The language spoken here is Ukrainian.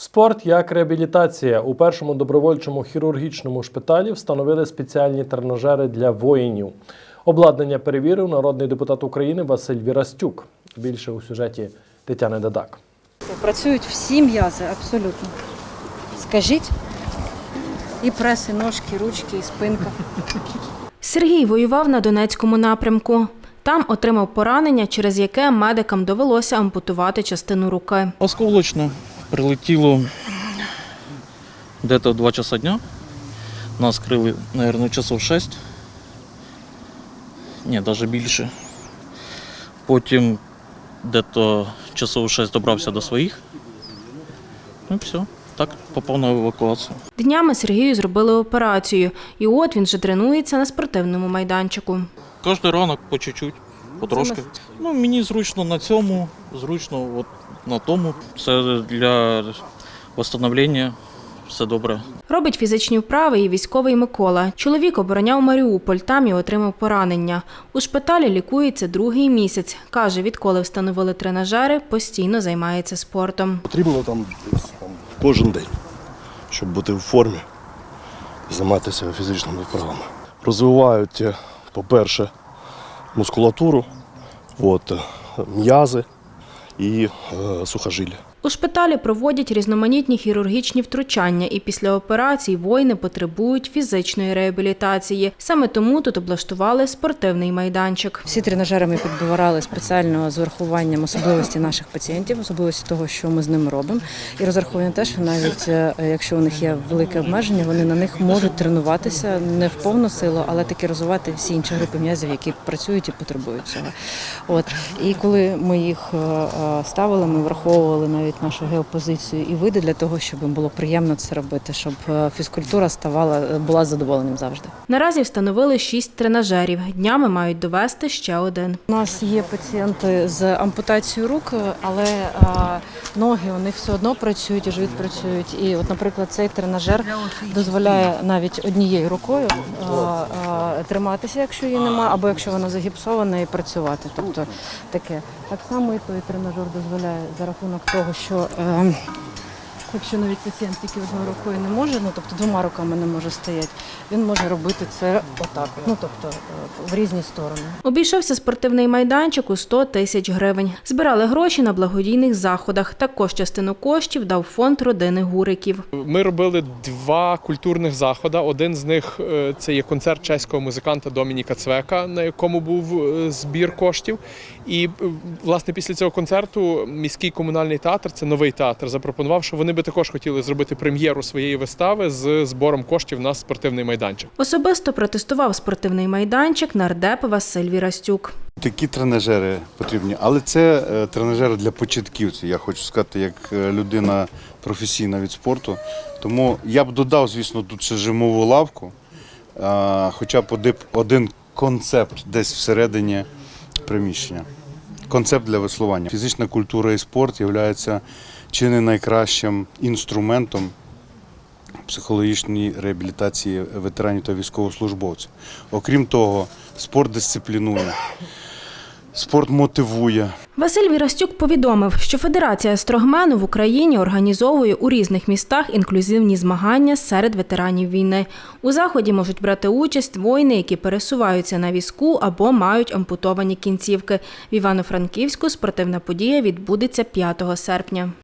Спорт як реабілітація. У першому добровольчому хірургічному шпиталі встановили спеціальні тренажери для воїнів. Обладнання перевірив народний депутат України Василь Вірастюк. Більше у сюжеті Тетяни Дадак. Працюють всі м'язи абсолютно. Скажіть, і прес, і ножки, ручки, і спинка. Сергій воював на Донецькому напрямку. Там отримав поранення, через яке медикам довелося ампутувати частину руки. Осколочно прилетіло где-то в 2 часа дня. Нас крили, наверное, часов 6. Ні, навіть більше. Потім где-то часов 6 добрався до своїх. Ну і все. Так попав на евакуацію. Днями Сергію зробили операцію, і от він вже тренується на спортивному майданчику. Кожен ранок по чуть-чуть, потрошки. Ну, мені зручно на цьому, зручно от на тому. Це для восстановлення все добре. Робить фізичні вправи і військовий Микола. Чоловік обороняв Маріуполь, там і отримав поранення. У шпиталі лікується другий місяць. Каже, відколи встановили тренажери, постійно займається спортом. Потрібно там десь там кожен день, щоб бути в формі, займатися фізичними вправами. Розвивають, е, по-перше, мускулатуру, от, е, м'язи і е, сухожилля. У шпиталі проводять різноманітні хірургічні втручання, і після операцій воїни потребують фізичної реабілітації. Саме тому тут облаштували спортивний майданчик. Всі тренажери ми підбирали спеціально з урахуванням особливості наших пацієнтів, особливості того, що ми з ними робимо. І розраховую те, що навіть е, якщо у них є велике обмеження, вони на них можуть тренуватися не в повну силу, але таки розвивати всі інші групи м'язів, які працюють і потребують цього. От і коли ми їх е, е, ставили, ми враховували навіть нашу геопозицію і види для того, щоб їм було приємно це робити, щоб е, фізкультура ставала була задоволенням завжди. Наразі встановили шість тренажерів. Днями мають довести ще один. У нас є пацієнти з ампутацією рук, але а, ноги у них все одно працюють і живіт працюють. І, от, наприклад, цей тренажер дозволяє навіть однією рукою триматися, якщо її немає, або якщо вона загіпсована, і працювати. Тобто таке. Так само і той тренажер дозволяє за рахунок того, що. е, Якщо навіть пацієнт тільки одною рукою не може, ну тобто двома руками не може стояти, він може робити це отак, ну тобто е, в різні сторони. Обійшовся спортивний майданчик у 100 тисяч гривень. Збирали гроші на благодійних заходах. Також частину коштів дав фонд родини Гуриків. Ми робили два культурних заходи. Один з них е, це є концерт чеського музиканта Домініка Цвека, на якому був е, збір коштів. І власне після цього концерту міський комунальний театр, це новий театр, запропонував, що вони би також хотіли зробити прем'єру своєї вистави з збором коштів на спортивний майданчик. Особисто протестував спортивний майданчик нардеп Василь Вірастюк. Такі тренажери потрібні, але це е, тренажери для початківців. Я хочу сказати, як е, людина професійна від спорту. Тому я б додав, звісно, тут ще жимову лавку, хоча б один- один концепт десь всередині приміщення. Концепт для веслування. Фізична культура і спорт є чи не найкращим інструментом психологічної реабілітації ветеранів та військовослужбовців. Окрім того, спорт дисциплінує, спорт мотивує. Василь Вірастюк повідомив, що Федерація строгмену в Україні організовує у різних містах інклюзивні змагання серед ветеранів війни. У заході можуть брати участь воїни, які пересуваються на візку або мають ампутовані кінцівки. В Івано-Франківську спортивна подія відбудеться 5 серпня.